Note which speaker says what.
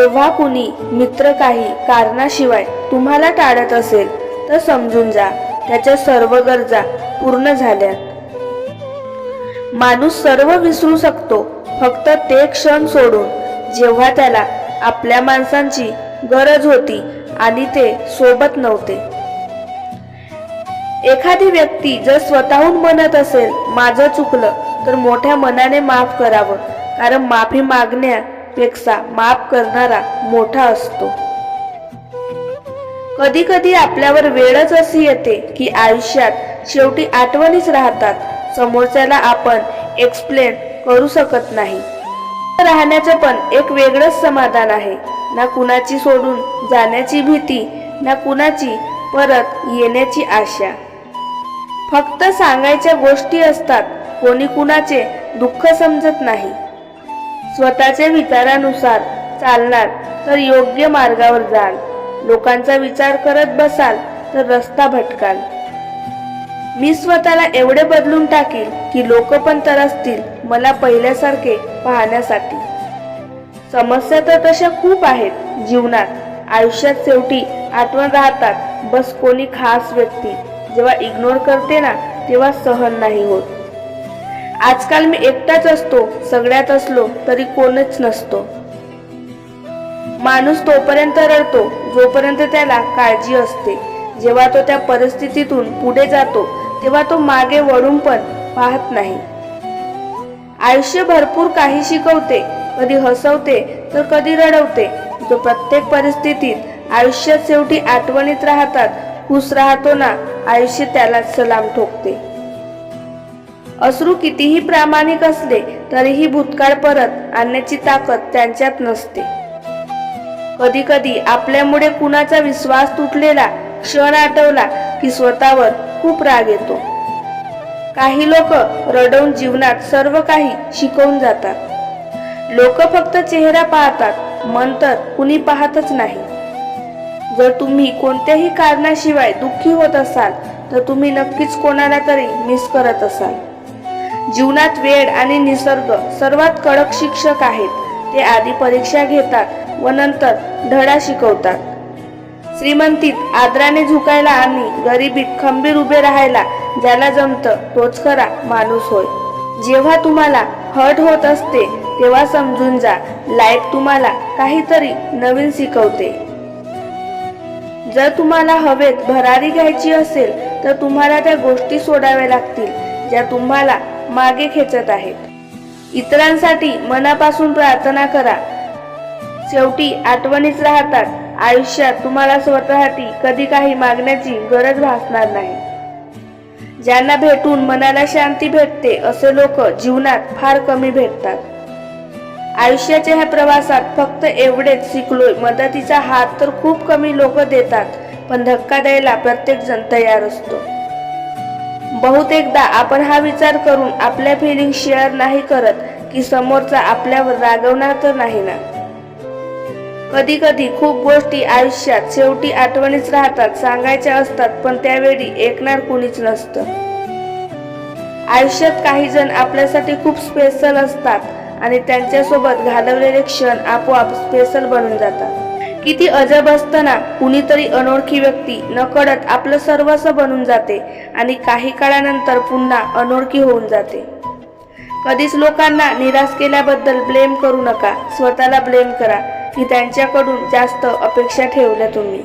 Speaker 1: जेव्हा कुणी मित्र काही कारणाशिवाय तुम्हाला टाळत असेल तर समजून जा. त्याच्या सर्व गरजा पूर्ण झाल्यात. माणूस सर्व विसरू शकतो. फक्त ते क्षण सोडून जेव्हा त्याला आपल्या माणसांची गरज होती आणि ते सोबत नव्हते. एखादी व्यक्ती जर स्वतःहून म्हणत असेल माझं चुकलं तर मोठ्या मनाने माफ करावं. कारण माफी मागण्या पेक्षा माफ करणारा मोठा असतो. कधी कधी आपल्यावर वेळच अशी येते की आयुष्यात शेवटी आठवणीच राहतात. समोरच्याला आपण एक्सप्लेन करू शकत नाही. राहण्याचं पण एक वेगळंच समाधान आहे. ना कुणाची सोडून जाण्याची भीती ना कुणाची परत येण्याची आशा. फक्त सांगायच्या गोष्टी असतात. कोणी कुणाचे दुःख समजत नाही. स्वतःच्या विचारानुसार चालणार तर योग्य मार्गावर जाल. लोकांचा विचार करत बसाल तर रस्ता भटकाल. मी स्वतःला एवढे बदलून टाकील की लोक पण तर असतील मला पहिल्यासारखे पाहण्यासाठी. समस्या तर तशा खूप आहेत जीवनात. आयुष्यात शेवटी आठवण राहतात. बस कोणी खास व्यक्ती. जेव्हा इग्नोर करते ना तेव्हा सहन नाही होत. आजकाल मी एकटाच असतो सगळ्यात असलो तरी कोणच नसतो. माणूस तोपर्यंत रडतो जोपर्यंत त्याला काळजी असते. जेव्हा तो त्या परिस्थितीतून पुढे जातो तेव्हा तो मागे वळून पण पाहत नाही. आयुष्य भरपूर काही शिकवते कधी हसवते तर कधी रडवते. जो प्रत्येक परिस्थितीत आयुष्यात शेवटी आठवणीत राहतात खुश राहतो ना आयुष्य त्याला सलाम ठोकते. अश्रू कितीही प्रामाणिक असले तरीही भूतकाळ परत आणण्याची ताकद त्यांच्यात नसते. कधी कधी आपल्यामुळे कुणाचा विश्वास तुटलेला क्षण आठवला की स्वतःवर खूप राग येतो. काही लोक रडवून जीवनात सर्व काही शिकवून जातात. लोक फक्त चेहरा पाहतात मन तर कुणी पाहतच नाही. जर तुम्ही कोणत्याही कारणाशिवाय दुःखी होत असाल तर तुम्ही नक्कीच कोणाला तरी मिस करत असाल. जीवनात वेळ आणि निसर्ग सर्वात कडक शिक्षक आहेत. ते आधी परीक्षा घेतात व नंतर धडा शिकवतात. श्रीमंतीत आदराने झुकायला आणि गरिबीत खंबीर उभे राहायला ज्याला जमतं तोच खरा माणूस होय. जेव्हा तुम्हाला हट होत असते तेव्हा समजून जा लाईफ तुम्हाला काहीतरी नवीन शिकवते. जर तुम्हाला हवेत भरारी घ्यायची असेल तर तुम्हाला त्या गोष्टी सोडाव्या लागतील ज्या तुम्हाला मागे खेचत आहेत. इतरांसाठी मनापासून प्रार्थना करा. शेवटी आठवणीच राहतात. आयुष्यात तुम्हाला स्वतःसाठी कधी काही मागण्याची गरज भासणार नाही. ज्यांना भेटून मनाला शांती भेटते असे लोक जीवनात फार कमी भेटतात. आयुष्याच्या ह्या प्रवासात फक्त एवढेच शिकलोय मदतीचा हात तर खूप कमी लोक देतात पण धक्का द्यायला प्रत्येक जण तयार असतो. बहुतेकदा आपण हा विचार करून आपल्या फिलिंग शेअर नाही करत की समोरचा आपल्यावर रागवणार तर नाही ना? कधी कधी खूप गोष्टी आयुष्यात शेवटी आठवणीच राहतात सांगायच्या असतात पण त्यावेळी ऐकणार कुणीच नसतं. आयुष्यात काही जण आपल्यासाठी खूप स्पेशल असतात आणि त्यांच्यासोबत घालवलेले क्षण आपोआप स्पेशल बनून जातात. किती अजब असताना कुणीतरी अनोळखी व्यक्ती नकळत आपलं सर्वस्व बनून जाते आणि काही काळानंतर पुन्हा अनोळखी होऊन जाते. कधीच लोकांना निराश केल्याबद्दल ब्लेम करू नका स्वतःला ब्लेम करा की त्यांच्याकडून जास्त अपेक्षा ठेवल्या तुम्ही.